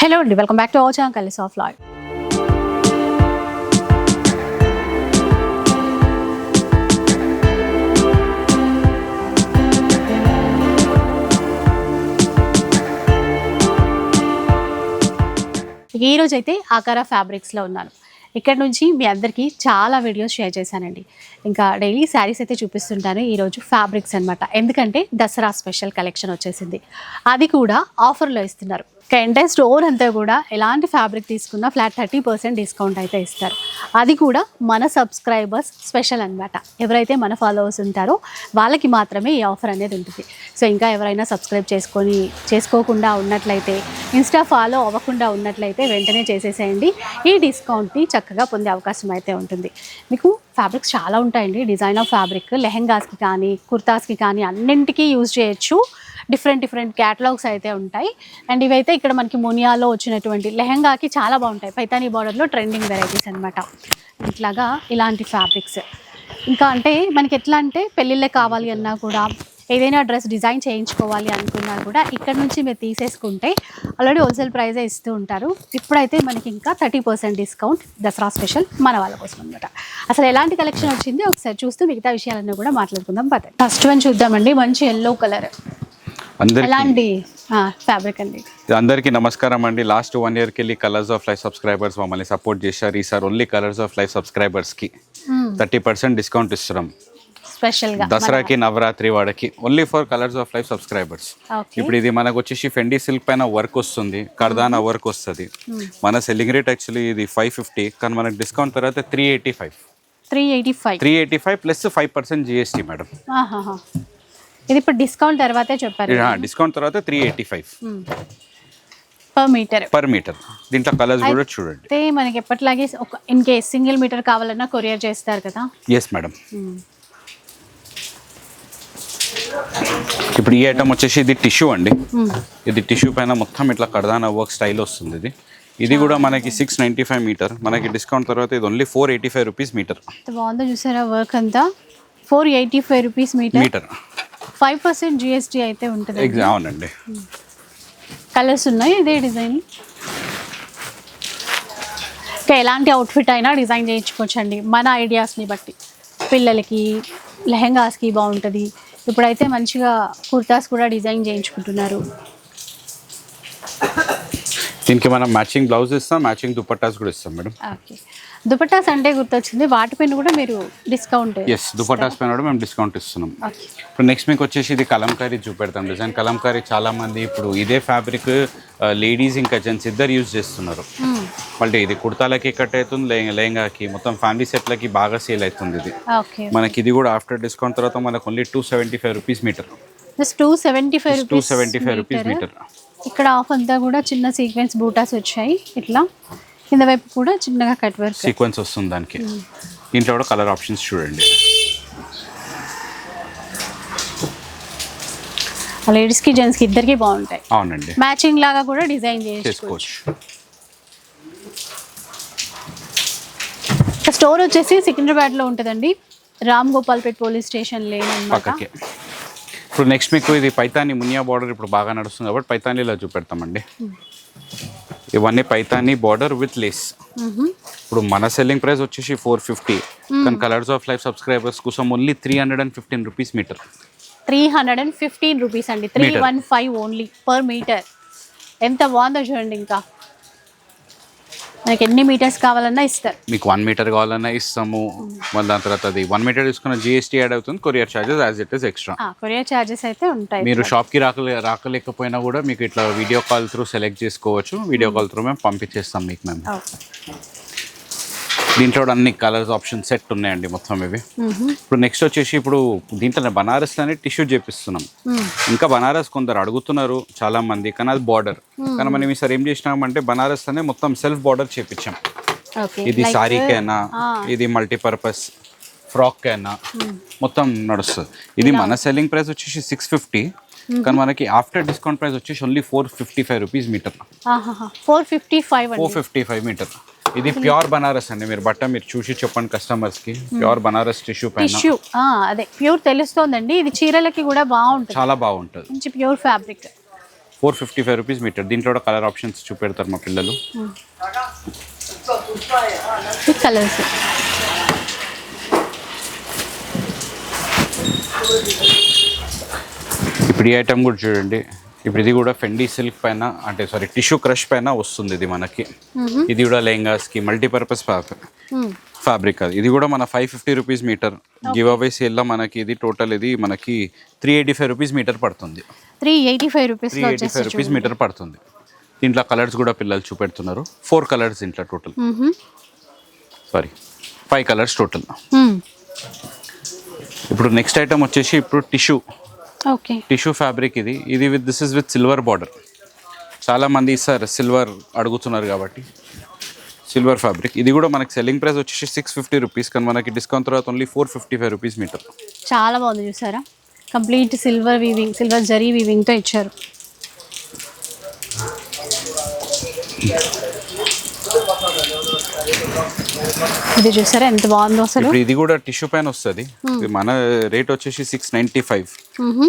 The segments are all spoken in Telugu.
హలో అండి welcome back to our channel కలిసి ఆఫ్ లాయ్ ఈ రోజు అయితే ఆకార ఫ్యాబ్రిక్స్లో ఉన్నాను. ఇక్కడ నుంచి మీ అందరికీ చాలా వీడియోస్ షేర్ చేశానండి. ఇంకా డైలీ శారీస్ అయితే చూపిస్తుంటాను ఈరోజు ఫ్యాబ్రిక్స్ అనమాట ఎందుకంటే దసరా స్పెషల్ కలెక్షన్ వచ్చేసింది. అది కూడా ఆఫర్లో ఇస్తున్నారు. ఇంకా ఎంటైర్ స్టోర్ అంతా కూడా ఎలాంటి ఫ్యాబ్రిక్ తీసుకున్నా ఫ్లాట్ థర్టీ పర్సెంట్ డిస్కౌంట్ అయితే ఇస్తారు. అది కూడా మన సబ్స్క్రైబర్స్ స్పెషల్ అన్నమాట. ఎవరైతే మన ఫాలోవర్స్ ఉంటారో వాళ్ళకి మాత్రమే ఈ ఆఫర్ అనేది ఉంటుంది. సో ఇంకా ఎవరైనా సబ్స్క్రైబ్ చేసుకొని చేసుకోకుండా ఉన్నట్లయితే ఇన్స్టా ఫాలో అవ్వకుండా ఉన్నట్లయితే వెంటనే చేసేసేయండి. ఈ డిస్కౌంట్ని చక్కగా పొందే అవకాశం అయితే ఉంటుంది. మీకు ఫ్యాబ్రిక్స్ చాలా ఉంటాయండి. డిజైన్ ఆఫ్ ఫ్యాబ్రిక్ లెహెంగాస్కి కానీ కుర్తాస్కి కానీ అన్నింటికీ యూజ్ చేయొచ్చు. డిఫరెంట్ డిఫరెంట్ క్యాటలాగ్స్ అయితే ఉంటాయి. అండ్ ఇవైతే ఇక్కడ మనకి మునియాలో వచ్చినటువంటి లెహెంగాకి చాలా బాగుంటాయి. పైతానీ బార్డర్లో ట్రెండింగ్ వెరైటీస్ అనమాట ఇట్లాగా ఇలాంటి ఫ్యాబ్రిక్స్ ఇంకా అంటే మనకి ఎట్లా అంటే పెళ్ళిళ్ళే కావాలి అన్నా కూడా ఏదైనా డ్రెస్ డిజైన్ చేయించుకోవాలి అనుకున్నా కూడా ఇక్కడ నుంచి మీరు తీసేసుకుంటే ఆల్రెడీ హోల్సేల్ ప్రైజే ఇస్తూ ఉంటారు. ఇప్పుడైతే మనకి ఇంకా thirty percent discount Dasara special మన వాళ్ళ కోసం అనమాట అసలు ఎలాంటి కలెక్షన్ వచ్చింది? ఒకసారి చూస్తూ మిగతా విషయాలన్నీ కూడా మాట్లాడుకుందాం. పద ఫస్ట్ వన్ చూద్దామండి. మంచి ఎల్లో కలర్ అందరికి ఫ్యాబ్రిక్ అండి. అందరికీ నమస్కారం అండి. లాస్ట్ వన్ ఇయర్కి వెళ్ళి కలర్స్ ఆఫ్ లైఫ్ సబ్స్క్రైబర్స్ మమ్మల్ని సపోర్ట్ చేశారు. ఈసారి ఓన్లీ కలర్స్ ఆఫ్ లైఫ్ సబ్స్క్రైబర్స్కి థర్టీ పర్సెంట్ డిస్కౌంట్ ఇస్తున్నాం. స్పెషల్గా దసరాకి Navratri వాడకి only for colours of life subscribers ఇప్పుడు ఇది మనకు వచ్చేసి ఫెండీ సిల్క్ పైన వర్క్ వస్తుంది. కర్దానా వర్క్ వస్తుంది. మన సెల్లింగ్ రేట్ యాక్చువల్లీ ఇది ఫైవ్ ఫిఫ్టీ కానీ మనకు డిస్కౌంట్ తర్వాత three eighty five three eighty five three eighty five plus five percent GST madam ఇది ఇప్పుడు డిస్కౌంట్ తర్వాతే చెప్పారు డిస్కౌంట్ తర్వాత three eighty five per metre per metre దీంట్లో కలర్స్ కూడా చూడండి. అయితే మనకి ఎప్పటిలాగే ఒక ఇన్ కేస్ సింగిల్ మీటర్ కావాలన్నా కొరియర్ చేస్తారు కదా. ఎస్ మేడం ఇప్పుడు ఈ ఐటమ్ వచ్చేసి ఇది టిష్యూ అండి. ఇది టిష్యూ పైన మొత్తం ఇట్లా కడదాన వర్క్ స్టైల్ వస్తుంది ఇది. ఇది కూడా మనకి సిక్స్ నైంటీ ఫైవ్ మీటర్ మనకి డిస్కౌంట్ తర్వాత ఇది only four eighty five rupees metre బాగుందో చూసారా వర్క్ అంతా? Four eighty five rupees metre metre five percent GST అయితే ఉంటుంది అవునండి. కలర్స్ ఉన్నాయి ఇదే డిజైన్. ఇంకా ఎలాంటి అవుట్ఫిట్ అయినా డిజైన్ చేయించుకోవచ్చండి మన ఐడియాస్ని బట్టి. పిల్లలకి లెహెంగాస్కి బాగుంటుంది. ఇప్పుడైతే మంచిగా కుర్తాస్ కూడా డిజైన్ చేయించుకుంటున్నారు. దీనికి మనం మ్యాచింగ్ బ్లౌజ్ ఇస్తాం మ్యాచింగ్ దుపట్టాస్ కూడా ఇస్తాం మేడం. ఓకే. దుపట్టాస్ అంటే గుర్తొచ్చింది వాటిపైన కూడా మీరు డిస్కౌంట్ ఎస్ దుపట్టాస్ పైన కూడా మేము డిస్కౌంట్ ఇస్తున్నాం. ఇప్పుడు నెక్స్ట్ మీకు వచ్చేసి ఇది కలంకారీ చూపెడతాం డిజైన్. కలంకారీ చాలా మంది ఇప్పుడు ఇదే ఫ్యాబ్రిక్ లేడీస్ ఇంకా జెంట్స్ ఇద్దరు యూజ్ చేస్తున్నారు. మళ్ళీ ఇది కుర్తాలకి కట్ అవుతుంది లెహంగా లెహంగాకి మొత్తం ఫ్యామిలీ సెట్లకి బాగా సేల్ అవుతుంది ఇది. మనకి ఇది కూడా ఆఫ్టర్ డిస్కౌంట్ తర్వాత మనకు only two seventy five rupees metre just two seventy five two seventy five rupees metre ఇక్కడ ఆఫ్ అంతా కూడా చిన్న సీక్వెన్స్ బూటాస్ వచ్చాయి. ఇట్లా కింద వైపు కూడా చిన్నగా కట్ వర్క్ సీక్వెన్స్ వస్తుంది దానికి. దీంట్లో కూడా కలర్ ఆప్షన్స్ చూడండి. లేడీస్కి జెంట్స్కి ఇద్దరికి బాగుంటాయి. అవునండి. మ్యాచింగ్ లాగా కూడా డిజైన్ చేసుకోవచ్చు. స్టోర్ వచ్చేసి సికింద్రాబాద్లో ఉంటుందండి. Ram Gopalpet police station lane ఇప్పుడు నెక్స్ట్ మీకు ఇది పైతాని మునియా బార్డర్ ఇప్పుడు బాగా నడుస్తుంది కాబట్టి పైతానీలో చూపెడతామండి. ఇవన్నీ పైతానీ బార్డర్ విత్ లేస్ ఇప్పుడు మన సెల్లింగ్ ప్రైస్ వచ్చేసి ఫోర్ ఫిఫ్టీ కానీ కలర్స్ ఆఫ్ లైఫ్ సబ్స్క్రైబర్స్ కోసం only three hundred and fifteen rupees metre three hundred and. Fifteen rupees అండి three. One five only per metre ఎంత బాగుందో చూడండి ఇంకా. మనకి ఎన్ని మీటర్స్ కావాలన్నా ఇస్తారు. మీకు వన్ మీటర్ కావాలన్నా ఇస్తాము. మళ్ళీ దాని తర్వాత అది వన్ మీటర్ తీసుకున్న జిఎస్టీ యాడ్ అవుతుంది courier charges as it is extra courier charges అయితే ఉంటాయి. మీరు షాప్కి రాకలే రాకలేకపోయినా కూడా మీకు ఇట్లా వీడియో కాల్ త్రూ సెలెక్ట్ చేసుకోవచ్చు. వీడియో కాల్ త్రూ మేము పంపించేస్తాం మీకు మేము. దీంట్లో అన్ని కలర్స్ ఆప్షన్ సెట్ ఉన్నాయండి మొత్తం ఇవి. ఇప్పుడు నెక్స్ట్ వచ్చేసి ఇప్పుడు దీంట్లో బనారస్ అనే టిష్యూ చేపిస్తున్నాం. ఇంకా బనారస్ కొందరు అడుగుతున్నారు చాలా మంది కానీ అది బార్డర్ కానీ మనం ఈసారి ఏం చేసినామంటే బనారస్ అనే మొత్తం సెల్ఫ్ బార్డర్ చేపించాం. ఇది సారీకైనా ఇది మల్టీపర్పస్ ఫ్రాక్ అయినా మొత్తం నడుస్తుంది. ఇది మన సెల్లింగ్ ప్రైస్ వచ్చేసి సిక్స్ ఫిఫ్టీ కానీ మనకి ఆఫ్టర్ డిస్కౌంట్ ప్రైస్ వచ్చేసి only four fifty five rupees metre four fifty five four fifty five metre ఇది ప్యూర్ బనారస్ అండి. మీరు బట్ట మీరు చూసి చెప్పండి కస్టమర్స్కి ప్యూర్ బనారస్ టిష్యూ పైన. టిష్యూ. అదే. ప్యూర్ తెలుస్తోందండి. ఇది చీరలకి కూడా బాగుంటుంది. చాలా బాగుంటుంది. మంచి pure fabric. Four fifty five rupees metre. దీంట్లో కూడా కలర్ ఆప్షన్స్ చూపెడతారు మా పిల్లలు. కలర్స్. ఇప్పుడు ఈ ఐటమ్ కూడా చూడండి. ఇప్పుడు ఇది కూడా ఫెండీ సిల్క్ పైన అంటే సారీ టిష్యూ క్రష్ పైన వస్తుంది ఇది మనకి. ఇది కూడా లెహంగాస్కి మల్టీపర్పస్ ఫ్యాబ్రిక్ అది. ఇది కూడా మన five fifty rupees metre give away సేల్లో మనకి ఇది టోటల్ ఇది మనకి three eighty five rupees metre పడుతుంది three eighty five rupees three eighty five rupees metre పడుతుంది. దీంట్లో కలర్స్ కూడా పిల్లలు చూపెడుతున్నారు. ఫోర్ కలర్స్ దీంట్లో total sorry five colours total ఇప్పుడు నెక్స్ట్ ఐటమ్ వచ్చేసి ఇప్పుడు టిష్యూ టిష్యూ ఫ్యాబ్రిక్ ఇది. ఇది with this is with silver border చాలా మంది సార్ సిల్వర్ అడుగుతున్నారు కాబట్టి సిల్వర్ ఫ్యాబ్రిక్ ఇది కూడా మనకి సెల్లింగ్ ప్రైస్ వచ్చేసి సిక్స్ ఫిఫ్టీ రూపీస్ కానీ మనకి డిస్కౌంట్ తర్వాత only four fifty five rupees metre చాలా బాగుంది చూసారా? Complete silver weaving silver zari వీవింగ్తో ఇచ్చారు. ఇది చూసారా? ఎంత బాగుందో అసలు. ఇప్పుడు ఇది కూడా టిష్యూ పైన వస్తుంది. ఇది మన రేట్ వచ్చేసి సిక్స్ నైంటీ ఫైవ్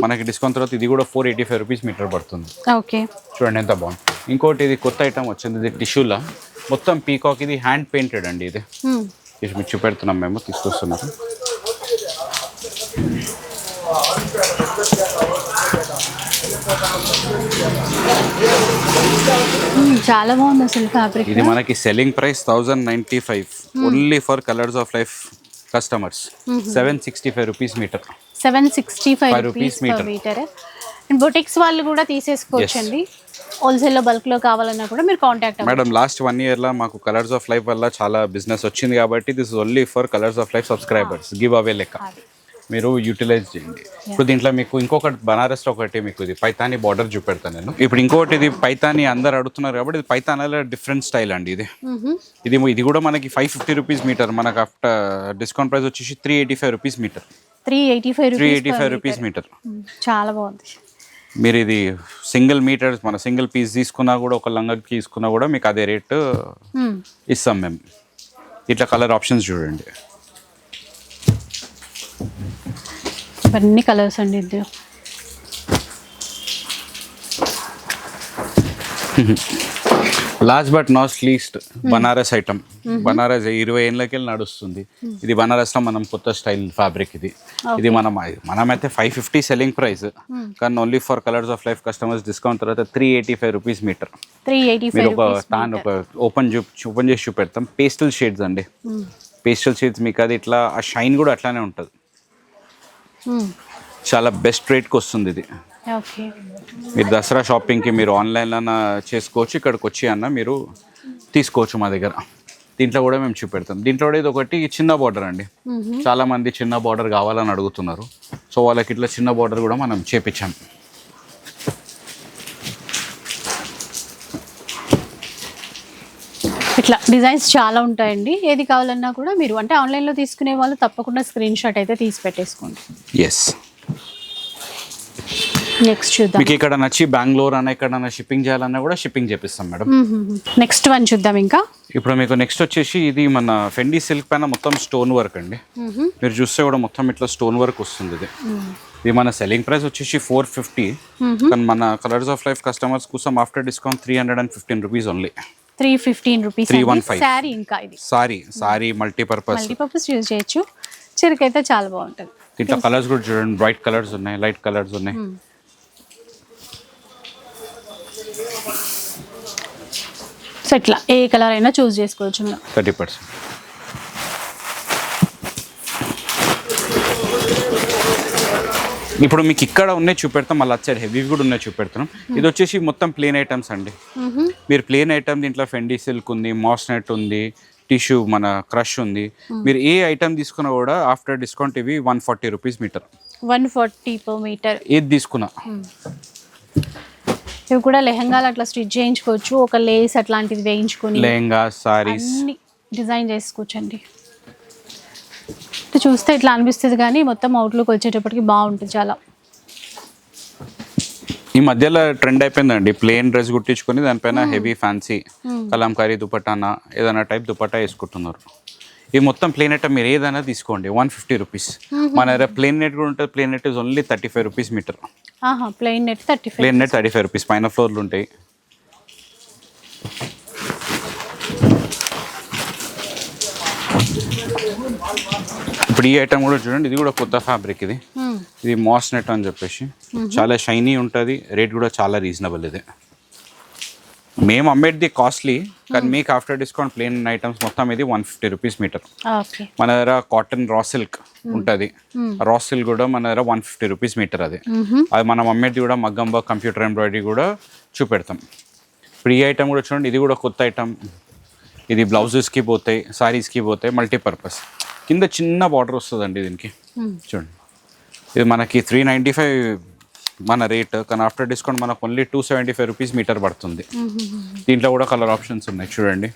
మనకి డిస్కౌంట్ తర్వాత ఇది కూడా four eighty five rupees metre పడుతుంది. ఓకే. చూడండి ఎంత బాగుంది. ఇంకోటి ఇది కొత్త ఐటమ్ వచ్చింది ఇది టిష్యూలా. మొత్తం పీకాక్ ఇది హ్యాండ్ పెయింటెడ్ అండి ఇది. ఇది మీకు చూపెడుతున్నాం మేము తీసుకొస్తున్నారు. చాలా బాగుంది అసలు ఫ్యాబ్రిక్ ఇది మనకి selling price thousand ninety five only for colours of life customers seven sixty five rupees metre seven sixty five rupees. Metre and boutiques వాళ్ళు కూడా తీసేసుకోవచ్చు అండి హోల్సేల్లో బల్క్లో కావాలన్నా కూడా మీరు కాంటాక్ట్ అవ్వండి మేడం లాస్ట్ వన్ ఇయర్లో మాకు కలర్స్ ఆఫ్ లైఫ్ వల్ల చాలా బిజినెస్ వచ్చింది కాబట్టి this only for colours of life subscribers give away లెక్క. మీరు యూటిలైజ్ చేయండి. ఇప్పుడు దీంట్లో మీకు ఇంకొకటి బనారస్లో ఒకటి మీకు ఇది పైతాని బార్డర్ చూపెడతాను నేను. ఇప్పుడు ఇంకొకటి ఇది పైతాని అందరు అడుగుతున్నారు కాబట్టి ఇది పైతానాలో డిఫరెంట్ స్టైల్ అండి ఇది. ఇది ఇది కూడా మనకి ఫైవ్ ఫిఫ్టీ రూపీస్ మీటర్ మనకు ఆఫ్టర్ డిస్కౌంట్ ప్రైస్ వచ్చేసి three eighty five rupees metre three eighty five three eighty five rupees metre చాలా బాగుంది. మీరు ఇది సింగిల్ మీటర్ మన సింగిల్ పీస్ తీసుకున్నా కూడా ఒక లంగకి తీసుకున్నా కూడా మీకు అదే రేట్. ఇస్తాం మేము. ఇట్లా కలర్ ఆప్షన్స్ చూడండి. ఇవన్నీ కలర్స్ అండి ఇందులో last but not least Banaras item Banaras ఇరవై ఏళ్ళకి వెళ్ళి నడుస్తుంది ఇది బనారస్లో మనం కొత్త స్టైల్ ఫ్యాబ్రిక్ ఇది. ఇది మనం మనమైతే ఫైవ్ ఫిఫ్టీ సెల్లింగ్ ప్రైస్ కానీ only for colours of life customers discount తర్వాత three eighty five rupees metre మీరు ఒక రూపీస్ తాను ఒక ఓపెన్ చూ ఓపెన్ చేసి చూపెడతాం. పేస్టల్ షేడ్స్ అండి. పేస్టల్ షేడ్స్ మీకు అది ఇట్లా ఆ షైన్ కూడా అట్లానే ఉంటుంది. చాలా బెస్ట్ రేట్కి వస్తుంది ఇది. మీరు దసరా షాపింగ్కి మీరు ఆన్లైన్లో చేసుకోవచ్చు ఇక్కడికి వచ్చి అన్న మీరు తీసుకోవచ్చు మా దగ్గర. దీంట్లో కూడా మేము చూపెడతాం. దీంట్లో కూడా ఇది ఒకటి చిన్న బార్డర్ అండి. చాలా మంది చిన్న బార్డర్ కావాలని అడుగుతున్నారు. సో వాళ్ళకి ఇట్లా చిన్న బార్డర్ కూడా మనం చేపించాం. ఇట్లా డిజైన్స్ చాలా ఉంటాయండి. ఏది కావాలన్నా కూడా మీరు అంటే ఆన్లైన్లో తీసుకునే వాళ్ళు తప్పకుండా స్క్రీన్ షాట్ అయితే తీసి పెట్టేసుకోండి. ఎస్ నెక్స్ట్ చూద్దాం. మీకు ఇక్కడ నచ్చి బెంగళూరు అన్న ఎక్కడన్నా షిప్పింగ్ చేయాలన్నా కూడా షిప్పింగ్ చేపిస్తాం మేడం. నెక్స్ట్ వన్ చూద్దాం ఇంకా. ఇప్పుడు మీకు నెక్స్ట్ వచ్చేసి ఇది మన ఫెండీ సిల్క్ పైన మొత్తం స్టోన్ వర్క్ అండి. మీరు చూస్తే కూడా మొత్తం ఇట్లా స్టోన్ వర్క్ వస్తుంది ఇది. ఇది మన సెల్లింగ్ ప్రైస్ వచ్చేసి ఫోర్ ఫిఫ్టీ కానీ మన కలర్స్ ఆఫ్ లైఫ్ కస్టమర్స్ కోసం after discount three hundred and fifteen rupees only three fifteen rupees 315. Sari ఇంకా ఇది. Sari sari multipurpose. Multipurpose use చేయొచ్చు. చిరకైతే చాలా బాగుంటుంది. దీంట్లో కలర్స్ కూడా చూడండి. బ్రైట్ కలర్స్ ఉన్నాయి లైట్ కలర్స్ ఉన్నాయి. సో ఇట్లా ఏ కలర్ అయినా చూస్ చేసుకోవచ్చు మనం. Thirty percent. ఇప్పుడు మీకు ఇక్కడ ఉన్నాయి చూపెడతాం మళ్ళీ వచ్చాడు హెవీ కూడా ఉన్నాయి చూపెడతాం ఇది వచ్చేసి మొత్తం ప్లేన్ ఐటమ్స్ అండి. మీరు ప్లేన్ ఐటమ్ దీంట్లో ఫెండీ సిల్క్ ఉంది మాస్ నెట్ ఉంది టిష్యూ మన క్రష్ ఉంది. మీరు ఏ ఐటమ్ తీసుకున్నా కూడా ఆఫ్టర్ డిస్కౌంట్ ఇవి one forty rupees metre one forty per metre ఏది తీసుకున్నా. ఇవి కూడా లెహంగాలు అట్లా స్టిచ్ చేయించుకోవచ్చు ఒక లేస్ అట్లాంటిది వేయించుకొని లెహంగా సారీస్ అన్ని డిజైన్ చేసుకోవచ్చండి. ఇట్లా చూస్తే ఇట్లా అనిపిస్తుంది కానీ మొత్తం అవుట్లుక్ వచ్చేటప్పటికి బాగుంటుంది చాలా. ఈ మధ్యలో ట్రెండ్ అయిపోయిందండి. ప్లేన్ డ్రెస్ కుట్టించుకొని దానిపైన హెవీ ఫ్యాన్సీ కలంకారీ దుపట్టానా ఏదైనా టైప్ దుపట్టా వేసుకుంటున్నారు. ఇది మొత్తం ప్లేన్ ఐటమ్ మీరు ఏదైనా తీసుకోండి. వన్ ఫిఫ్టీ రూపీస్ మన దగ్గర ప్లేన్ నెట్ కూడా ఉంటుంది. Plain net is only thirty five rupees metre ఆహా plain net thirty plain net thirty five rupees పైన ఫ్లోర్లు ఉంటాయి. ఇప్పుడు ఈ ఐటమ్ కూడా చూడండి ఇది కూడా కొత్త ఫ్యాబ్రిక్ ఇది. ఇది మాస్ నెట్ అని చెప్పేసి. చాలా షైనీ ఉంటుంది రేట్ కూడా చాలా రీజనబుల్ ఇది. మేము అమ్మేది కాస్ట్లీ కానీ మీకు ఆఫ్టర్ డిస్కౌంట్ ప్లేన్ ఐటమ్స్ మొత్తం ఇది వన్ ఫిఫ్టీ రూపీస్ మీటర్ మన దగ్గర కాటన్ రా సిల్క్ ఉంటుంది. రా సిల్క్ కూడా మన దగ్గర వన్ ఫిఫ్టీ రూపీస్ మీటర్ అది. అది మనం అమ్మేది కూడా మగ్గం వర్క్ కంప్యూటర్ ఎంబ్రాయిడరీ కూడా చూపెడతాం. ఇప్పుడు ఈ ఐటమ్ కూడా చూడండి ఇది కూడా కొత్త ఐటమ్ ఇది బ్లౌజెస్కి పోతాయి సారీస్కి పోతాయి మల్టీపర్పస్ కింద చిన్న బార్డర్ వస్తుందండి దీనికి. చూడండి. ఇది మనకి త్రీ నైంటీ ఫైవ్ మన రేట్ కానీ ఆఫ్టర్ డిస్కౌంట్ మనకు only two seventy five rupees metre పడుతుంది దీంట్లో కూడా కలర్ ఆప్షన్స్ ఉన్నాయి చూడండి.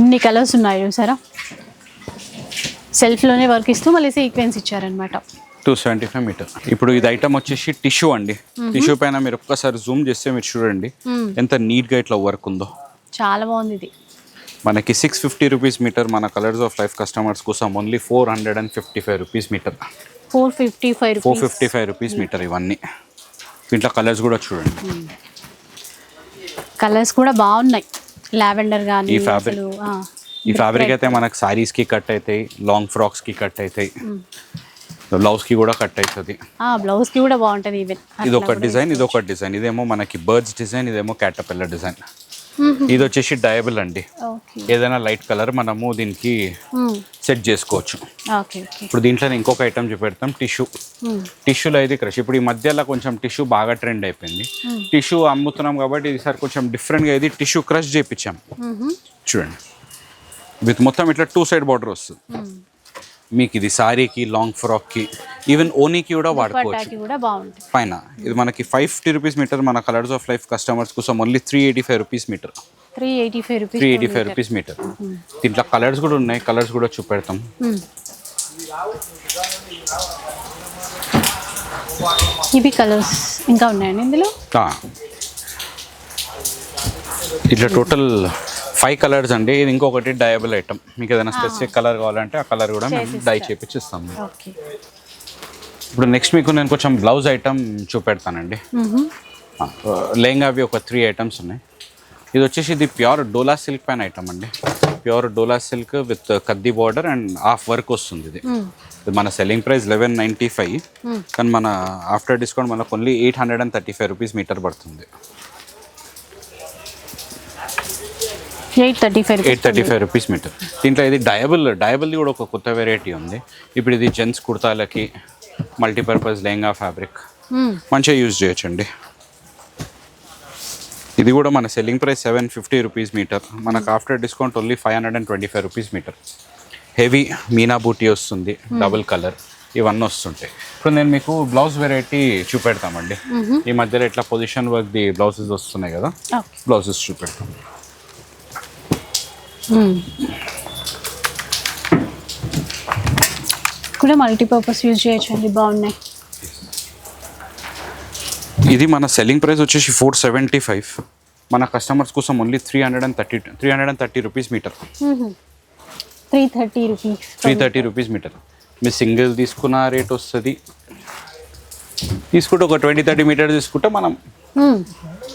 ఇన్ని కలర్స్ ఉన్నాయి చూసారా? సెల్ఫ్లోనే వర్క్ ఇస్తూ మళ్ళీ సీక్వెన్స్ ఇచ్చారనమాట టూ సెవెంటీ ఫైవ్ మీటర్ ఇప్పుడు ఇది ఐటమ్ వచ్చేసి టిష్యూ అండి. టిష్యూ పైన మీరు ఒక్కసారి జూమ్ చేస్తే మీరు చూడండి. ఎంత నీట్గా ఇట్లా వర్క్ ఉందో. చాలా బాగుంది ఇది. మనకి సిక్స్ ఫిఫ్టీ రూపీస్ మీటర్ మన కలర్స్ ఆఫ్ లైఫ్ కస్టమర్స్ కోసం only four hundred and fifty five rupees metre four fifty five four fifty five rupees metre ఇవన్నీ. దీంట్లో కలర్స్ కూడా చూడండి. కలర్స్ కూడా బాగున్నాయి. లావెండర్ కానీ ఈ ఆ, ఈ ఫ్యాబ్రిక్ అయితే మనకు సారీస్కి కట్ అవుతాయి లాంగ్ ఫ్రాక్స్కి కట్ అవుతాయి బ్లౌజ్కి కూడా కట్ అవుతుంది బ్లౌజ్కి కూడా బాగుంటది ఈవెన్ ఇది ఒక డిజైన్ ఇది ఒక డిజైన్. ఇదేమో మనకి బర్డ్స్ డిజైన్ ఇదేమో క్యాటపిల్లర్ డిజైన్. ఇది వచ్చేసి డయబుల్ అండి. ఏదైనా లైట్ కలర్ మనము దీనికి సెట్ చేసుకోవచ్చు. ఇప్పుడు దీంట్లో ఇంకొక ఐటమ్ చూపెడతాం టిష్యూ. టిష్యూలో ఇది క్రష్ ఇప్పుడు ఈ మధ్యలో కొంచెం టిష్యూ బాగా ట్రెండ్ అయిపోయింది. టిష్యూ అమ్ముతున్నాం కాబట్టి ఈసారి కొంచెం డిఫరెంట్గా ఇది టిష్యూ క్రష్ చేయించాం చూడండి. విత్ మొత్తం ఇట్లా టూ సైడ్ బార్డర్ వస్తుంది. మీకు ఇది సారీకి లాంగ్ ఫ్రాక్కి ఈవెన్ ఓనీకి కూడా వాడుకోవచ్చు. పట్టాకి కూడా బాగుంటుంది పైన ఇది మనకి ఫైవ్ ఫిఫ్టీ రూపీస్ మీటర్ మన కలర్స్ ఆఫ్ లైఫ్ కస్టమర్స్ కోసం only three eighty five rupees metre three eighty five rupees three eighty five rupees metre దీంట్లో కలర్స్ కూడా ఉన్నాయి కలర్స్ కూడా చూపెడతాం. ఇవి కలర్స్ ఇంకా ఉన్నాయండి ఇందులో. ఇట్లా టోటల్ ఫైవ్ కలర్స్ అండి. ఇది ఇంకొకటి డయబుల్ ఐటమ్ మీకు ఏదైనా స్పెసిఫిక్ కలర్ కావాలంటే ఆ కలర్ కూడా మేము డై చేపించిస్తాము ఓకే ఇప్పుడు నెక్స్ట్ మీకు నేను కొంచెం బ్లౌజ్ ఐటమ్ చూపెడతానండి. లెహంగా అవి ఒక త్రీ ఐటమ్స్ ఉన్నాయి. ఇది వచ్చేసి ఇది ప్యూర్ డోలా సిల్క్ పైన ఐటమ్ అండి. ప్యూర్ డోలా సిల్క్ విత్ కద్ది బార్డర్ అండ్ హాఫ్ వర్క్ వస్తుంది ఇది. ఇది మన selling price eleven ninety five కానీ మన ఆఫ్టర్ డిస్కౌంట్ మనకు only eight hundred and thirty five rupees metre పడుతుంది. Eight thirty five eight thirty five rupees metre దీంట్లో ఇది డయబుల్ డయబుల్ది కూడా ఒక కొత్త వెరైటీ ఉంది. ఇప్పుడు ఇది జెంట్స్ కుర్తాలకి మల్టీపర్పస్ లెహంగా ఫ్యాబ్రిక్ మంచిగా యూజ్ చేయొచ్చండి. ఇది కూడా మన selling price seven fifty rupees metre మనకు after discount only five hundred and twenty five rupees metre heavy meena buti వస్తుంది డబుల్ కలర్ ఇవన్నీ వస్తుంటాయి. ఇప్పుడు నేను మీకు బ్లౌజ్ వెరైటీ చూపెడతామండి. ఈ మధ్యలో ఇట్లా పొజిషన్ వర్క్ ది బ్లౌజెస్ వస్తున్నాయి కదా. బ్లౌజెస్ చూపెడతాం. కూడా మల్టీపర్పస్ యూజ్ బాగున్నాయి. ఇది మన సెల్లింగ్ ప్రైస్ వచ్చేసి ఫోర్ సెవెంటీ ఫైవ్ మన కస్టమర్స్ కోసం only three hundred and thirty three hundred and thirty rupees metre three thirty rupees three thirty rupees metre మీరు సింగిల్ తీసుకున్న రేట్ వస్తుంది. తీసుకుంటే ఒక ట్వంటీ థర్టీ మీటర్ తీసుకుంటే మనం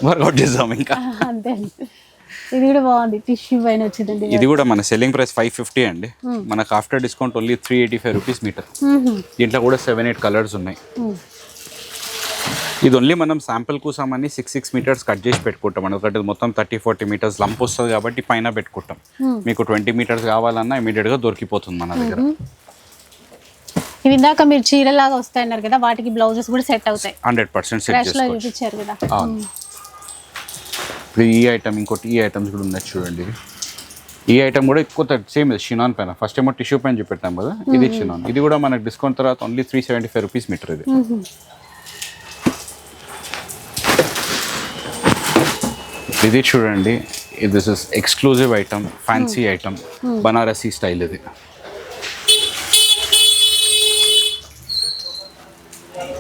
వర్కౌట్ చేద్దాం ఇంకా. అంతే ఇది కూడా బాగుంది. టిష్యూ పైన వచ్చిందండి ఇది కూడా మన సెల్లింగ్ ప్రైస్ ఫైవ్ ఫిఫ్టీ అండి. మనకు after discount only three eighty five rupees metre దీంట్లో కూడా సెవెన్ ఎయిట్ కలర్స్ ఉన్నాయి. ఇది ఓన్లీ మనం శాంపిల్ కోసం అని సిక్స్ సిక్స్ మీటర్స్ కట్ చేసి పెట్టుకుంటాం ఎందుకంటే మొత్తం థర్టీ ఫార్టీ మీటర్స్ లంప్ వస్తుంది కాబట్టి పైన పెట్టుకుంటాం. మీకు ట్వంటీ మీటర్స్ కావాలన్నా ఇమీడియట్గా దొరికిపోతుంది మన దగ్గర. ఇవి ఇందాక మీరు చీరలాగా వస్తాయన్నారు కదా వాటికి బ్లౌజెస్ కూడా సెట్ అవుతాయి. హండ్రెడ్ పర్సెంట్ సెట్ చూపించారు కదా. ఇప్పుడు ఈ ఐటమ్ ఇంకోటి ఈ ఐటమ్స్ కూడా ఉన్నాయి చూడండి. ఈ ఐటమ్ కూడా ఎక్కువ సేమ్ షినాన్ పైన. ఫస్ట్ ఏమో టిష్యూ పైన చూపెట్టాం కదా ఇది షినాన్ ఇది కూడా మనకి డిస్కౌంట్ తర్వాత only three seventy five rupees metre ఇది ఇది చూడండి this is exclusive item fancy item Banarasi style ఇది.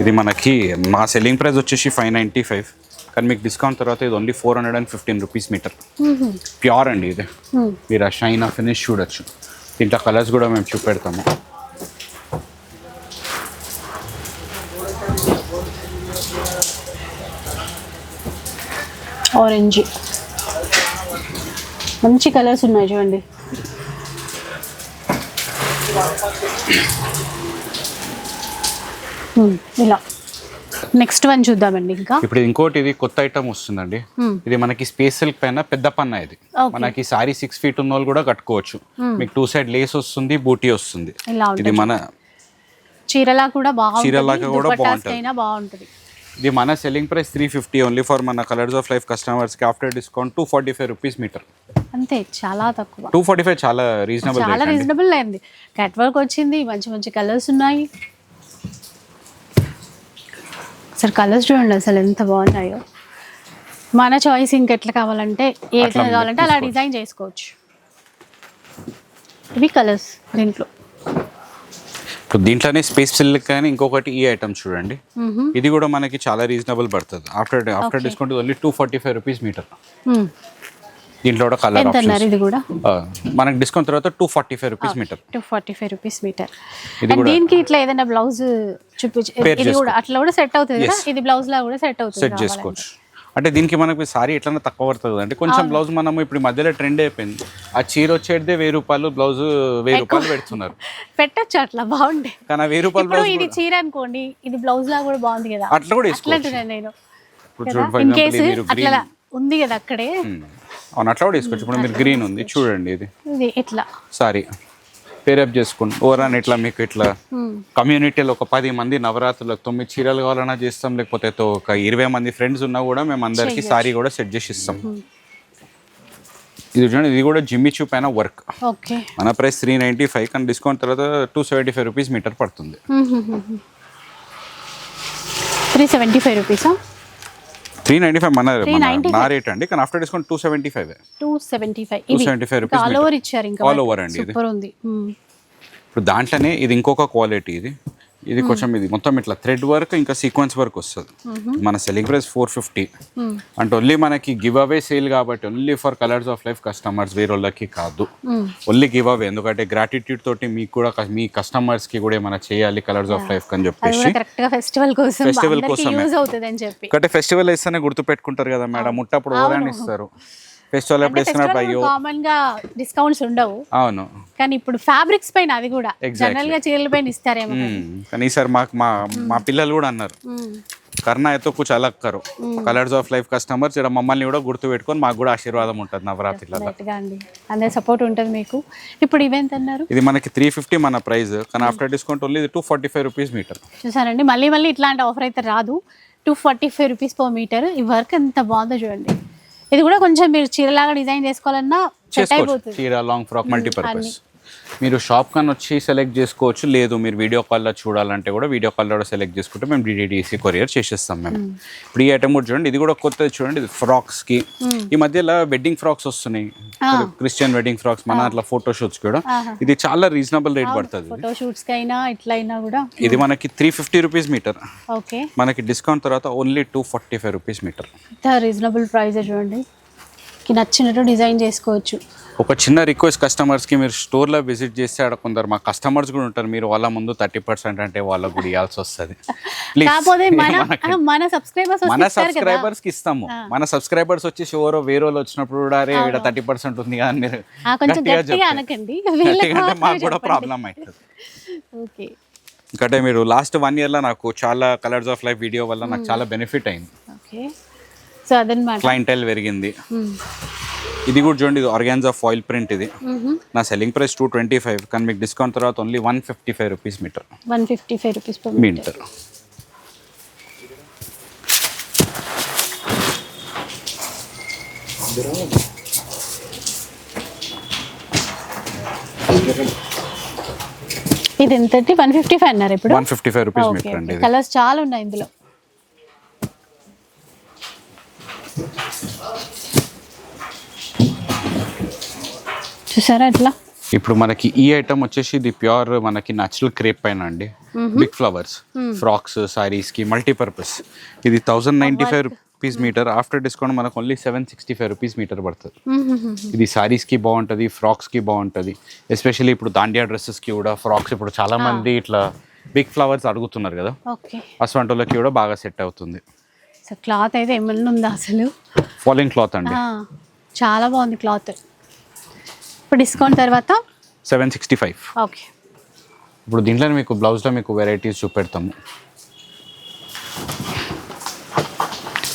ఇది మనకి మా సెల్లింగ్ ప్రైస్ వచ్చేసి ఫైవ్ నైంటీ ఫైవ్ కానీ మీకు డిస్కౌంట్ తర్వాత ఇది only four hundred and fifteen rupees metre pure అండి ఇది. మీరు ఆ షైన్ ఆ ఫినిష్ చూడొచ్చు. దీంట్లో కలర్స్ కూడా మేము చూపెడతాము. ఆరెంజ్ మంచి కలర్స్ ఉన్నాయి చూడండి. ఇలా. నెక్స్ట్ వన్ చూద్దామండి ఇంకా. ఇప్పుడు ఇంకోటి ఇది కొత్త ఐటమ్ వస్తుందండి. Hmm. ఇది మనకి స్పేస్ సిల్క్ పైన పెద్ద పన్న ఇది. మనకి సారీ సిక్స్ ఫీట్ ఉన్న వాళ్ళు కూడా కట్టుకోవచ్చు. మీకు టూ సైడ్ లేస్ వస్తుంది బూటీ వస్తుంది. ఇది మన చీరలా కూడా బాగుంటుంది. చీరలాగా కూడా బాగుంటుంది. ఇది మన selling price three fifty only for మన కలర్స్ ఆఫ్ లైఫ్ కస్టమర్స్కి after discount two forty five rupees metre అంతే చాలా తక్కువ. టూ ఫార్టీ ఫైవ్ చాలా రీజనబుల్ చాలా రీజనబుల్ అయింది కట్ వర్క్ వచ్చింది మంచి మంచి కలర్స్ ఉన్నాయి. అసలు కలర్స్ చూడండి అసలు ఎంత బాగున్నాయో మన చాయిస్ ఇంకెట్లా కావాలంటే ఏ విధంగా కావాలంటే అలా. డిజైన్ చేసుకోవచ్చు ఇవి కలర్స్ దీంట్లో ఇప్పుడు దీంట్లోనే స్పేస్ సిల్క్ కానీ ఇంకొకటి ఈ ఐటమ్ చూడండి. ఇది కూడా మనకి చాలా రీజనబుల్ పడుతుంది after after. Discount only two forty five rupees metre. దీంట్లో కూడా కలర్ ఎంత అన్నారు? ఆప్షన్స్. ఇది కూడా? మనకి డిస్కౌంట్ తర్వాత two forty five rupees metre. Two forty five rupees metre. దీనికి ఇట్లా ఏదైనా బ్లౌజ్ చూపించి ఇది కూడా అట్లా కూడా సెట్ అవుతుంది కదా. ఇది బ్లౌజ్ లా కూడా సెట్ అవుతుంది సెట్ చేసుకోవచ్చు. అంటే దీనికి మనకి సారీ ఎట్లన్నా తక్కువ పడుతుంది. అంటే కొంచెం బ్లౌజ్ మనం ఇప్పుడు మధ్యలో ట్రెండ్ అయిపోయింది. ఆ చీర వచ్చేదే వెయ్యి రూపాయలు బ్లౌజ్ వెయ్యి రూపాయలు పెడుతున్నారు. పెట్టచ్చు అట్లా బాగుండే. కానీ వెయ్యి రూపాయలు ఇది చీర అనుకోండి ఇది బ్లౌజ్ లా కూడా బాగుంది కదా? అట్లా కూడా నేను? ఇన్ కేసు అట్లా ఉంది కదా అక్కడే. అవును అట్లా కూడా వేసుకోవచ్చు. ఇప్పుడు మీరు గ్రీన్ ఉంది చూడండి ఇది. ఇది ఇట్లా. సారీ. పేరప్ చేసుకోండి. ఓవరాన్ ఇట్లా మీకు ఇట్లా. కమ్యూనిటీలో ఒక పది మంది నవరాత్రులకు తొమ్మిది చీరలు కావాలన్నా చేస్తాం లేకపోతే ఒక ఇరవై మంది ఫ్రెండ్స్ ఉన్నా కూడా మేము అందరికి సారీ కూడా సెట్ చేసి ఇస్తాం. ఇది చూడండి ఇది కూడా జిమ్మి పైన వర్క్. మన ప్రైస్ త్రీ నైంటీ ఫైవ్ కానీ డిస్కౌంట్ తర్వాత two seventy five rupees metre పడుతుంది. త్రీ సెవెంటీ ఫైవ్ రూపీసా? త్రీ నైంటీ ఫైవ్ మన మన 395. నా రేట్ అండి కానీ after discount two seventy five two seventy five 275 rupees all meter. Over ఇచ్చారు ఇంకా All over అండి ఇది. ఇప్పుడు దాంట్లోనే ఇది ఇంకొక క్వాలిటీ ఇది ఇది కొంచెం ఇది మొత్తం ఇట్లా థ్రెడ్ వర్క్ ఇంకా సీక్వెన్స్ వర్క్ వస్తుంది. మన సెల్లింగ్ ప్రైస్ ఫోర్ ఫిఫ్టీ. అంటే ఓన్లీ మనకి గివ్ అవే సేల్ కాబట్టి only for colours of life customers వేరే వాళ్ళకి కాదు. ఓన్లీ గివ్ అవే ఎందుకంటే గ్రాటిట్యూడ్ తోటి మీకు కూడా మీ కస్టమర్స్కి కూడా ఏమైనా చేయాలి కలర్స్ ఆఫ్ లైఫ్ అని చెప్పేసి. ఫెస్టివల్ కోసం ఫెస్టివల్ వేస్తేనే గుర్తు పెట్టుకుంటారు కదా మేడం. ముట్టప్పుడు ఓరాన్ ఇస్తారు. ఫెస్టివల్ అయ్యో కామన్గా డిస్కౌంట్స్ ఉండవు. అవును. కానీ ఇప్పుడు ఫ్యాబ్రిక్స్ పైన అది కూడా. జనరల్గా చీరల పైన ఇస్తారేమో మ్మ్. కానీ. ఈసారి మాకు మా మా పిల్లలు కూడా అన్నారు. మ్మ్. కర్ణ అయితే కుచ్ అలగ్ కరు కలర్స్ ఆఫ్ లైఫ్ కస్టమర్స్ ఇక్కడ మమ్మల్ని కూడా గుర్తు పెట్టుకొని మాకు కూడా ఆశీర్వాదం ఉంటుంది నవరాత్రిలో అందరి సపోర్ట్ ఉంటుంది మీకు. ఇప్పుడు ఇవెంత అన్నారు? ఇది మనకి త్రీ ఫిఫ్టీ మన ప్రైస్ కానీ after discount only two forty five rupees metre చూసారండి. మళ్ళీ మళ్ళీ ఇట్లాంటి ఆఫర్ అయితే రాదు. Two forty five rupees per metre ఈ వర్క్ ఎంత బాగుందో చూడండి. ఇది కూడా కొంచెం మీరు చీరలాగా డిజైన్ చేసుకోవాలన్నా సెట్ చేసుకోవచ్చు. అయిపోతుంది. చీర లాంగ్ ఫ్రాక్ మల్టీపర్పస్ మీరు షాప్ కన్నా వచ్చి సెలెక్ట్ చేసుకోవచ్చు. లేదు మీరు వీడియో కాల్లో చూడాలంటే కూడా వీడియో కాల్లో కూడా సెలెక్ట్ చేసుకుంటే మేము డిడిడిసి కొరియర్ చేసేస్తాం మేము. ఇప్పుడు ఈ ఐటమ్ కూడా చూడండి. ఇది కూడా కొత్తది చూడండి. ఇది ఫ్రాక్స్కి ఈ మధ్యలో వెడ్డింగ్ ఫ్రాక్స్ వస్తున్నాయి. క్రిస్టియన్ వెడ్డింగ్ ఫ్రాక్స్ మన అట్లా ఫోటో షూట్స్ కూడా. ఇది చాలా రీజనబుల్ రేట్ పడుతుంది. ఫోటో షూట్స్ కైనా కూడా. ఇది మనకి three fifty rupees metre okay. మనకి డిస్కౌంట్ తర్వాత only two forty five rupees metre reasonable price చూడండి. నచ్చినట్టు డిజైన్ చేసుకోవచ్చు. ఒక చిన్న రిక్వెస్ట్ కస్టమర్స్కి మీరు స్టోర్లో విజిట్ చేస్తే ఆడ కొందరు మా కస్టమర్స్ కూడా ఉంటారు. మీరు వాళ్ళ ముందు థర్టీ పర్సెంట్ అంటే వాళ్ళకు కూడా ఇవ్వాల్సి వస్తుంది. కాకపోతే మన సబ్స్క్రైబర్స్ మన సబ్స్క్రైబర్స్కి ఇస్తాము. మన సబ్స్క్రైబర్స్ వచ్చి ఎవరో వేరే వాళ్ళు వచ్చినప్పుడు కూడా అరే ఇక్కడ థర్టీ పర్సెంట్ ఉంది కదా అని మీరు మాకు కూడా ప్రాబ్లం అవుతుంది. ఓకే. ఎందుకంటే మీరు లాస్ట్ వన్ ఇయర్లో నాకు చాలా కలర్స్ ఆఫ్ లైఫ్ వీడియో వల్ల నాకు చాలా బెనిఫిట్ అయింది. ఓకే. సో అదనమాట క్లైంటైల్ పెరిగింది. ఇది కూడా చూడండి ఇది ఆర్గాన్స్ ఆఫ్ ఆయిల్ ప్రింట్ ఇది. నా selling price two twenty five కానీ మీకు డిస్కౌంట్ తర్వాత only one fifty five rupees metre one fifty five rupees metre ఇది ఎంతటి? వన్ ఫిఫ్టీ ఫైవ్ అన్నారు ఇప్పుడు? One fifty five rupees metre అండి కలర్స్ చాలా ఉన్నాయి ఇందులో. చూసారా ఇట్లా? ఇప్పుడు మనకి ఈ ఐటమ్ వచ్చేసి ఇది ప్యూర్ మనకి నచురల్ క్రేప్ పైన అండి. బిగ్ ఫ్లవర్స్ ఫ్రాక్స్ సారీస్కి మల్టీపర్పస్ ఇది thousand ninety five rupees metre after discount మనకు only seven sixty five rupees metre పడుతుంది ఇది సారీస్కి బాగుంటుంది ఫ్రాక్స్కి బాగుంటుంది. ఎస్పెషల్లీ ఇప్పుడు దాండియా డ్రెస్సెస్కి కూడా ఫ్రాక్స్ ఇప్పుడు చాలా మంది ఇట్లా బిగ్ ఫ్లవర్స్ అడుగుతున్నారు కదా. ఓకే. అసవంటోళ్ళకి కూడా బాగా సెట్ అవుతుంది. క్లాత్ అయితే ఏమన్నా ఉందా అసలు? ఫాలింగ్ క్లాత్ అండి. చాలా బాగుంది క్లాత్ ఇప్పుడు డిస్కౌంట్ తర్వాత? Seven sixty five. ఓకే. ఇప్పుడు దీంట్లో మీకు బ్లౌజ్లో మీకు వెరైటీస్ చూపెడతాము.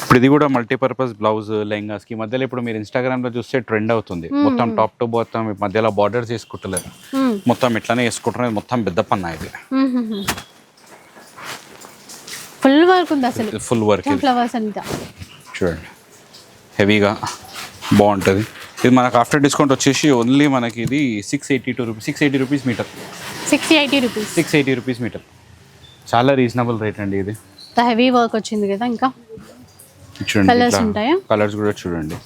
ఇప్పుడు ఇది కూడా మల్టీపర్పస్ బ్లౌజ్ లెహంగాస్కి మధ్యలో ఇప్పుడు మీరు ఇన్స్టాగ్రామ్లో చూస్తే ట్రెండ్ అవుతుంది. మొత్తం టాప్ టు మొత్తం మధ్యలో బార్డర్స్ వేసుకుంటలేరు మొత్తం ఇట్లానే వేసుకుంటున్నారు మొత్తం పెద్ద పన్న ఇది. ఫుల్ వర్క్ ఉంది అసలు? ఫుల్ వర్క్ ఫ్లవర్స్ అంతా. చూడండి. హెవీగా బాగుంటుంది. ఇది మనకు ఆఫ్టర్ డిస్కౌంట్ వచ్చేసి ఓన్లీ మనకి ఇది six eighty two rupees six eighty rupees metre sixty eighty rupees six eighty rupees metre చాలా రీజనబుల్ రేట్ అండి ఇది. హెవీ వర్క్ వచ్చింది కదా ఇంకా. చూడండి Colours ఉంటాయా? కలర్స్ కూడా చూడండి.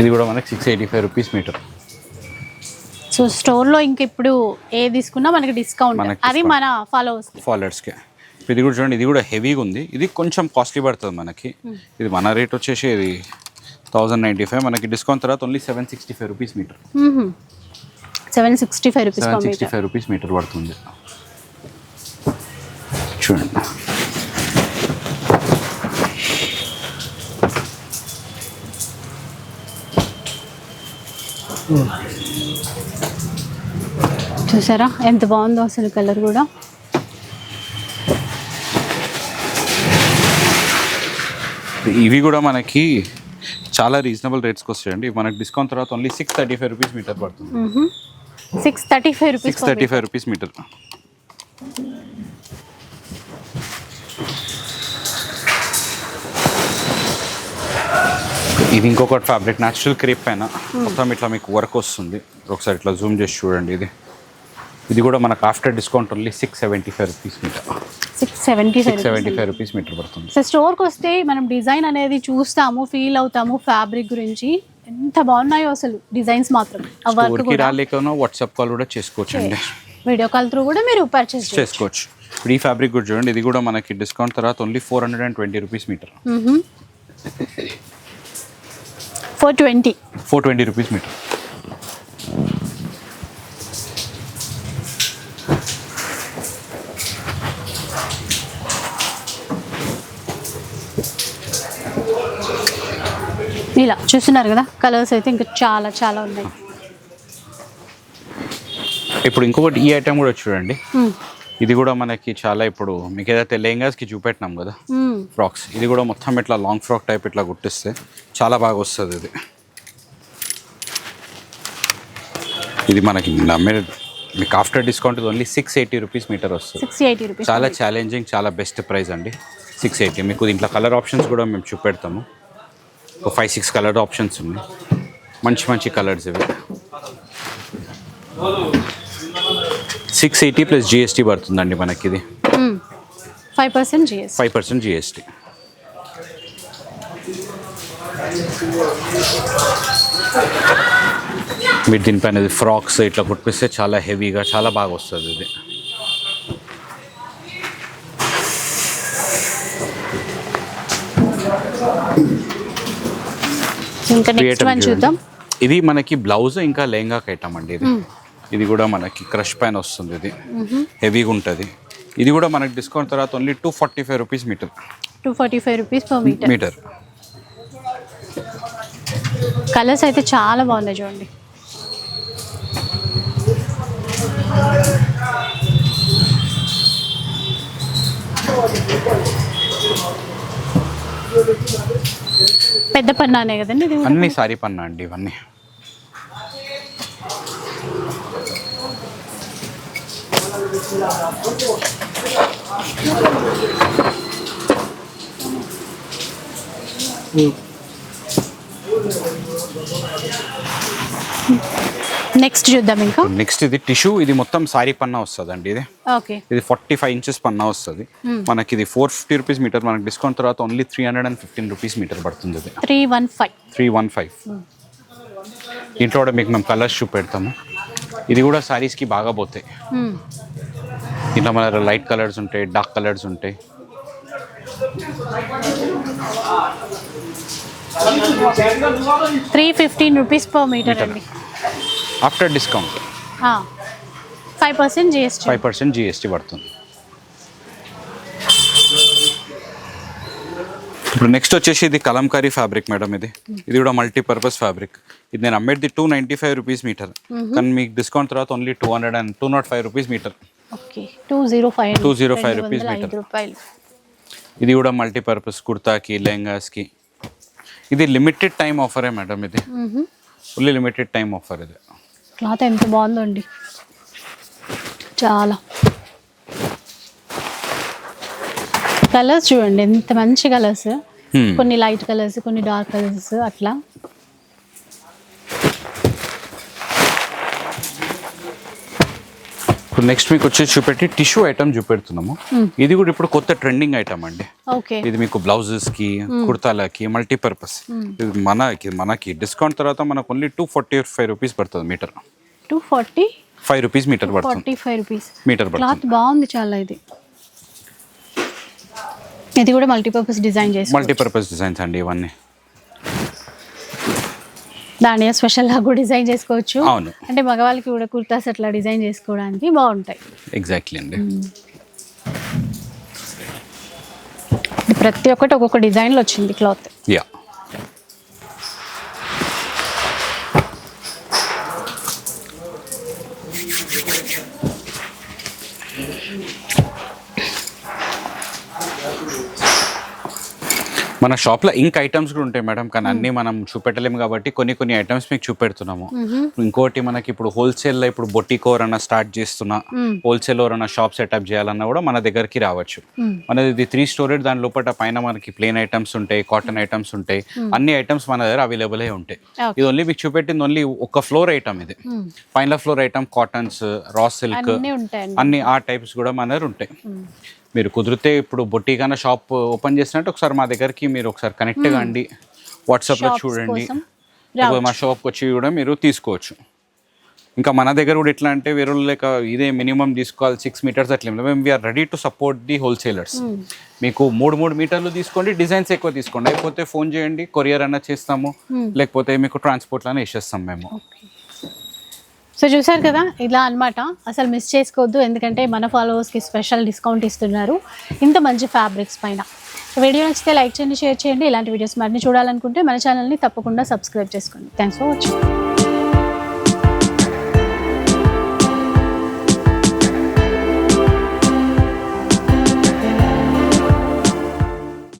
ఇది కూడా మనకి six eighty five rupees metre so స్టోర్లో ఇంక ఇప్పుడు ఏ తీసుకున్నా మనకి డిస్కౌంట్ అది. మన ఫాలోవర్స్ ఫాలోవర్స్కి ఇది కూడా చూడండి ఇది కూడా హెవీగా ఉంది. ఇది కొంచెం కాస్ట్లీ పడుతుంది మనకి. ఇది మన రేట్ వచ్చేసి ఇది థౌజండ్ నైంటీ ఫైవ్ మనకి డిస్కౌంట్ తర్వాత only seven sixty five rupees metre seven sixty five rupees seven sixty five rupees metre పడుతుంది. చూడండి. చూసారా? ఎంత బాగుందో అసలు కలర్ కూడా. ఇవి కూడా మనకి చాలా రీజనబుల్ రేట్స్కి వస్తాయండి. మనకి డిస్కౌంట్ తర్వాత only six thirty five rupees metre పడుతుంది six thirty five rupees six thirty five rupees metre ఇది ఇంకొకటి ఫ్యాబ్రిక్ న్యాచురల్ క్రేప్ పైన. మొత్తం ఇట్లా మీకు వర్క్ వస్తుంది. ఒకసారి ఇట్లా జూమ్ చేసి చూడండి ఇది. ఇది కూడా మనకు after discount only six seventy five rupees metre six seventy six seventy five rupees metre పడుతుంది. సో స్టోర్కి వస్తే మనం డిజైన్ అనేది చూస్తాము ఫీల్ అవుతాము ఫ్యాబ్రిక్ గురించి. ఎంత బాగున్నాయో అసలు డిజైన్స్ మాత్రం. స్టోర్కి రాలేకనో వాట్సాప్ కాల్ కూడా చేసుకోవచ్చు అండి వీడియో కాల్ త్రూ కూడా మీరు పర్చేస్ చేసుకోవచ్చు. ఇప్పుడు ఈ ఫ్యాబ్రిక్ కూడా చూడండి ఇది కూడా మనకి డిస్కౌంట్ తర్వాత only four hundred and twenty rupees metre four twenty four twenty rupees metre ఇలా చూస్తున్నారు కదా? కలర్స్ అయితే ఇంకా చాలా చాలా ఉన్నాయి. ఇప్పుడు ఇంకొకటి ఈ ఐటమ్ కూడా చూడండి. ఇది కూడా మనకి చాలా ఇప్పుడు మీకు ఏదైతే లెహంగాస్కి చూపెట్టినాం కదా. ఫ్రాక్స్ ఇది కూడా మొత్తం ఇట్లా లాంగ్ ఫ్రాక్ టైప్ ఇట్లా కుట్టిస్తే చాలా బాగా వస్తుంది ఇది. ఇది మనకి మీకు after discount only six eighty rupees metre వస్తుంది. సిక్స్ ఎయిటీ రూపీస్ చాలా ఛాలెంజింగ్ చాలా బెస్ట్ ప్రైస్ అండి. సిక్స్ ఎయిటీ మీకు దీంట్లో కలర్ ఆప్షన్స్ కూడా మేము చూపెడతాము. ఒక ఫైవ్ సిక్స్ కలర్ ఆప్షన్స్ ఉన్నాయి. మంచి మంచి కలర్స్ ఇవి. సిక్స్ ఎయిటీ ప్లస్ జిఎస్టీ పడుతుందండి మనకి ఇది. Five percent GS five percent GST మీరు దీనిపైన ఫ్రాక్స్ ఇట్లా కుట్టిస్తే చాలా హెవీగా చాలా బాగా వస్తుంది ఇది. ఇంకా నెక్స్ట్ Creative వన్ చూడండి. చూద్దాం. ఇది మనకి బ్లౌజ్ ఇంకా లెహంగాకి ఐటమ్ అండి ఇది ఇది కూడా మనకి క్రష్ పైన వస్తుంది ఇది. హెవీగా ఉంటుంది. ఇది కూడా మనకి డిస్కౌంట్ తర్వాత only two forty five rupees metre two forty five rupees per metre metre colours అయితే చాలా బాగున్నాయి చూడండి. పెద్ద పన్నానే కదండి ఇది కూడా? అన్ని సారీ పన్నా అండి ఇవన్నీ నెక్స్ట్ చూద్దాం ఇంకా. నెక్స్ట్ ఇది టిష్యూ ఇది మొత్తం సారీ పన్నా వస్తుంది అండి ఇది. ఓకే. ఇది ఫార్టీ ఫైవ్ ఇంచెస్ పన్నా వస్తుంది. మనకి ఇది ఫోర్ ఫిఫ్టీ రూపీస్ మీటర్ మనకి డిస్కౌంట్ తర్వాత only three hundred and fifteen rupees metre పడుతుంది ఇది. Three one five three one five దీంట్లో కూడా మీకు మేము కలర్స్ చూపెడతాము. ఇది కూడా సారీస్కి బాగా పోతాయి. మ్మ్. ఇట్లా మన లైట్ కలర్స్ ఉంటాయి డార్క్ కలర్స్ ఉంటాయి. Three fifteen rupees per metre అండి. After discount five percent GST five percent GST పడుతుంది. ఇప్పుడు నెక్స్ట్ వచ్చేసి ఇది కలంకారీ ఫ్యాబ్రిక్ మేడం ఇది. ఇది కూడా మల్టీపర్పస్ ఫ్యాబ్రిక్ ఇది నేను అమ్మేది two ninety five rupees metre కానీ మీకు డిస్కౌంట్ తర్వాత only two hundred and two naught five rupees metre okay two zero five 205 rupees meter. రూపాయలు. ఇది కూడా మల్టీపర్పస్ కుర్తాకి లెహంగాస్కి. ఇది లిమిటెడ్ టైం ఆఫరే మేడం ఇది. ఫుల్లీ లిమిటెడ్ టైం ఆఫర్ ఇది. క్లాత్ ఎంత బాగుందండి. చాలా. కలర్స్ చూడండి ఎంత మంచి కలర్స్ Hmm. కొన్ని లైట్ కలర్స్ కొన్ని డార్క్ కలర్స్ అట్లా. నెక్స్ట్ మీకు వచ్చేసి చూపెట్టి టిష్యూ ఐటమ్ చూపెడుతున్నాము. ఇది కూడా ఇప్పుడు కొత్త ట్రెండింగ్ ఐటమ్ అండి. ఓకే ఇది మీకు బ్లౌజెస్కి కుర్తాలకి మల్టీపర్పస్ ఇది మనకి మనకి డిస్కౌంట్ తర్వాత మనకు only two forty five rupees పడుతుంది metre two forty five rupees metre పడుతుంది. ఫైవ్ రూపీస్ మీటర్ పడుతుంది. బాగుంది చాలా ఇది. ఇది కూడా మల్టీపర్పస్ డిజైన్ చేసి మల్టీపర్పస్ డిజైన్స్ అండి ఇవన్నీ. దాని స్పెషల్గా కూడా డిజైన్ చేసుకోవచ్చు. అవును. అంటే మగవాళ్ళకి కూడా కుర్తాస్ అట్లా డిజైన్ చేసుకోవడానికి బాగుంటాయి. ఎగ్జాక్ట్లీ అండి. ప్రతి ఒక్కటి ఒక్కొక్క డిజైన్లో వచ్చింది క్లాత్. యా మన షాప్లో ఇంక్ ఐటమ్స్ కూడా ఉంటాయి మేడం. కానీ అన్నీ మనం చూపెట్టలేము కాబట్టి కొన్ని కొన్ని ఐటమ్స్ మీకు చూపెడుతున్నాము. ఇంకోటి మనకి ఇప్పుడు హోల్సేల్లో ఇప్పుడు బొటిక్ ఎవరన్నా స్టార్ట్ చేస్తున్నా హోల్సేల్ ఎవరన్నా షాప్ సెటప్ చేయాలన్నా కూడా మన దగ్గరికి రావచ్చు. మనది ఇది త్రీ స్టోరేజ్ దాని లోపల పైన మనకి ప్లేన్ ఐటమ్స్ ఉంటాయి కాటన్ ఐటమ్స్ ఉంటాయి. అన్ని ఐటమ్స్ మన దగ్గర అవైలబుల్ అయి ఉంటాయి. ఇది ఓన్లీ మీకు చూపెట్టింది ఓన్లీ ఒక ఫ్లోర్ ఐటమ్ ఇది. పైన floor item cottons raw silk అన్ని ఆ టైప్స్ కూడా మన దగ్గర ఉంటాయి. మీరు కుదిరితే ఇప్పుడు బొట్టిగాన షాప్ ఓపెన్ చేసినట్టు ఒకసారి మా దగ్గరికి మీరు ఒకసారి కనెక్ట్ కాండి. వాట్సాప్లో చూడండి. లేకపోతే మా షాప్కి వచ్చి కూడా మీరు తీసుకోవచ్చు. ఇంకా మన దగ్గర కూడా ఎట్లా అంటే వేరే లైక్ ఇదే మినిమం తీసుకోవాలి సిక్స్ మీటర్స్ అట్లా. మేము we're ready to support the wholesalers మీకు మూడు మూడు మీటర్లు తీసుకోండి డిజైన్స్ ఎక్కువ తీసుకోండి. అయిపోతే ఫోన్ చేయండి కొరియర్ అన్న చేస్తాము. లేకపోతే మీకు ట్రాన్స్పోర్ట్లోనే వేసేస్తాం మేము. సో చూసారు కదా? ఇలా అన్నమాట. అసలు మిస్ చేసుకోవద్దు. ఎందుకంటే మన ఫాలోవర్స్కి స్పెషల్ డిస్కౌంట్ ఇస్తున్నారు. ఇంత మంచి ఫ్యాబ్రిక్స్ పైన. వీడియో నచ్చితే లైక్ చేయండి షేర్ చేయండి. ఇలాంటి వీడియోస్ మరిన్ని చూడాలనుకుంటే మన ఛానల్ని తప్పకుండా సబ్స్క్రైబ్ చేసుకోండి. Thanks for watching